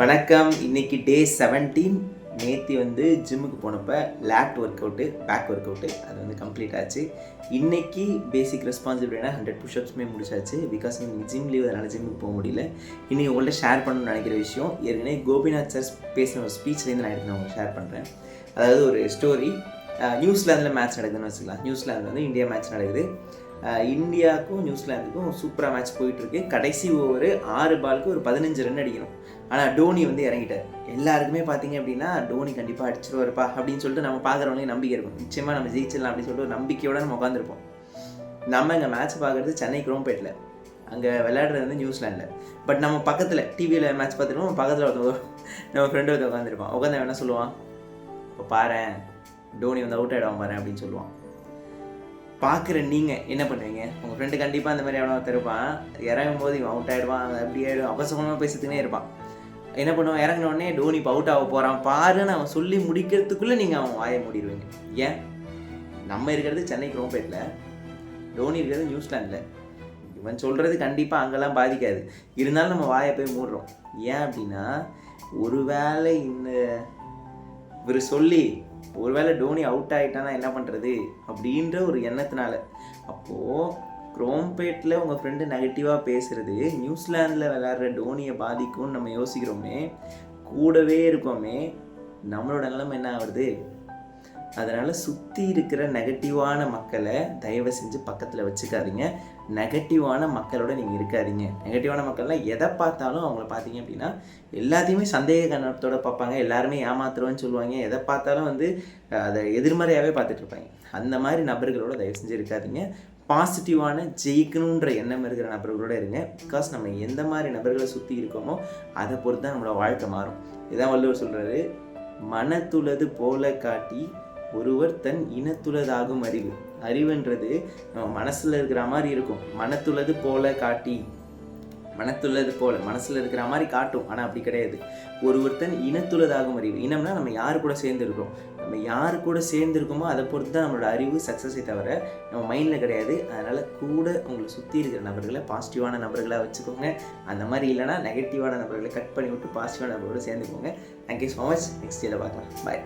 வணக்கம். இன்னைக்கு டே செவன்டீன் நேத்தி வந்து ஜிம்முக்கு போனப்போ late workout back workout அது வந்து கம்ப்ளீட் ஆச்சு. இன்னைக்கு பேசிக் ரெஸ்பான்சிபிலிட்டினா ஹண்ட்ரட் புஷ்அப்ஸுமே முடிச்சாச்சு. பிகாஸ் இன்னைக்கு ஜிம் லீவ் அதனால் ஜிம்முக்கு போக முடியல. இன்னைக்கு உங்கள்கிட்ட ஷேர் பண்ணணும்னு நினைக்கிற விஷயம் ஏற்கனவே கோபிநாத் சார் பேசின ஒரு ஸ்பீச்லேருந்து நான் எடுத்து நான் உங்களுக்கு ஷேர் பண்ணுறேன் அதாவது ஒரு ஸ்டோரி நியூசிலாந்தில் மேட்ச் நடக்குதுன்னு வச்சுக்கலாம். நியூசிலாந்து வந்து இந்தியா மேட்ச் நடக்குது. இந்தியாவுக்கும் நியூசிலாந்துக்கும் சூப்பராக மேட்ச் போயிட்டுருக்கு. கடைசி ஓவர் ஆறு பாலுக்கு ஒரு பதினஞ்சு ரன் அடிக்கணும். ஆனால் டோனி வந்து இறங்கிட்டார். எல்லாருக்குமே பார்த்தீங்க அப்படின்னா டோனி கண்டிப்பாக அடிச்சிருவாருப்பா அப்படின்னு சொல்லிட்டு நம்ம பார்க்குறவங்களே நம்பிக்கை இருக்கும். நிச்சயமாக நம்ம ஜெயிச்சிடலாம் அப்படின்னு சொல்லிட்டு ஒரு நம்பிக்கையோடு நம்ம உட்காந்துருப்போம் நம்ம இங்கே மேட்ச் பார்க்குறது சென்னை குரோம்பேட்டில் அங்கே விளையாடுறது வந்து நியூசிலாண்டில் பட் நம்ம பக்கத்தில் டிவியில் மேட்ச் பார்த்துருவோம் பக்கத்தில் ஒருத்தவங்க நம்ம ஃப்ரெண்டு ஒருத்தர் உட்காந்துருப்பான் உட்காந்து என்ன சொல்லுவான்? இப்போ பாரு டோனி வந்து அவுட் ஆகிடுவான் பாரு அப்படின்னு சொல்லுவான். பார்க்குற நீங்கள் என்ன பண்ணுவீங்க உங்கள் ஃப்ரெண்டு கண்டிப்பாக அந்த மாதிரி எவனோ ஒருத்தர் இருப்பான். இறங்கும் போது இவன் அவுட் ஆகிடுவான் அப்படி ஆகிடும் அவசரமாக பேசிட்டுனே இருப்பான். என்ன பண்ணுவான்? இறங்கின உடனே டோனி இப்போ அவுட் ஆக போகிறான் பாருன்னு அவன் சொல்லி முடிக்கிறதுக்குள்ளே நீங்கள் அவன் வாயை மூடிடுவீங்க. ஏன்? நம்ம இருக்கிறது சென்னை குரோம்பேட்டில் டோனி இருக்கிறது நியூசிலாண்டில் இவன் சொல்கிறது கண்டிப்பாக அங்கெல்லாம் பாதிக்காது. இருந்தாலும் நம்ம வாயை போய் மூடுறோம். ஏன் அப்படின்னா ஒருவேளை இந்த இவர் சொல்லி ஒருவேளை டோனி அவுட் ஆகிட்டானா என்ன பண்ணுறது அப்படின்ற ஒரு எண்ணத்தினால. அப்போது குரோம்பேட்டில் உங்கள் ஃப்ரெண்டு நெகட்டிவாக பேசுகிறது நியூசிலாந்தில் விளாட்ற டோனியை பாதிக்கும்னு நம்ம யோசிக்கிறோமே கூடவே இருக்கோமே நம்மளோட நிலைமை என்ன ஆகுது அதனால் சுற்றி இருக்கிற நெகட்டிவான மக்களை தயவு செஞ்சு பக்கத்தில் வச்சுக்காதீங்க. நெகட்டிவான மக்களோட நீங்கள் இருக்காதீங்க. நெகட்டிவான மக்கள்லாம் எதை பார்த்தாலும் அவங்கள பார்த்தீங்க அப்படின்னா எல்லாத்தையுமே சந்தேக கண்ணத்தோட பார்ப்பாங்க. எல்லாருமே ஏமாத்துறோன்னு சொல்லுவாங்க. எதை பார்த்தாலும் வந்து அதை எதிர்மறையாகவே பார்த்துட்டு இருப்பாங்க. அந்த மாதிரி நபர்களோட தயவு செஞ்சு இருக்காதீங்க. பாசிட்டிவான ஜெயிக்கணுன்ற எண்ணம் இருக்கிற நபர்களோட இருங்க. பிகாஸ் நம்ம எந்த மாதிரி நபர்களை சுற்றி இருக்கோமோ அதை பொறுத்து தான் நம்மளோட வாழ்க்கை மாறும். இதான் வள்ளுவர் சொல்கிறாரு மனத்துளது போல காட்டி ஒருவர் தன் இனத்துளதாகும் அறிவு. அறிவுன்றது நம்ம மனசில் இருக்கிற மாதிரி இருக்கும். மனத்துள்ளது போல காட்டி. மனத்துள்ளது போல மனசில் இருக்கிற மாதிரி காட்டும். ஆனால் அப்படி கிடையாது. ஒருவர்த்தன் இனத்துள்ளதாகும் அறிவு. இனம்னா நம்ம யார் கூட சேர்ந்துருக்கிறோம்? நம்ம யார் கூட சேர்ந்துருக்கோமோ அதை பொறுத்து தான் நம்மளோட அறிவு சக்ஸஸை தவிர நம்ம மைண்டில் கிடையாது. அதனால் கூட உங்களை சுற்றி இருக்கிற நபர்களை பாசிட்டிவான நபர்களாக வச்சுக்கோங்க. அந்த மாதிரி இல்லைனா நெகட்டிவான நபர்களை கட் பண்ணி விட்டு பாசிட்டிவான நபர்களோட சேர்ந்துக்கோங்க. Thank you so much next இதில் பார்க்கலாம். பாய்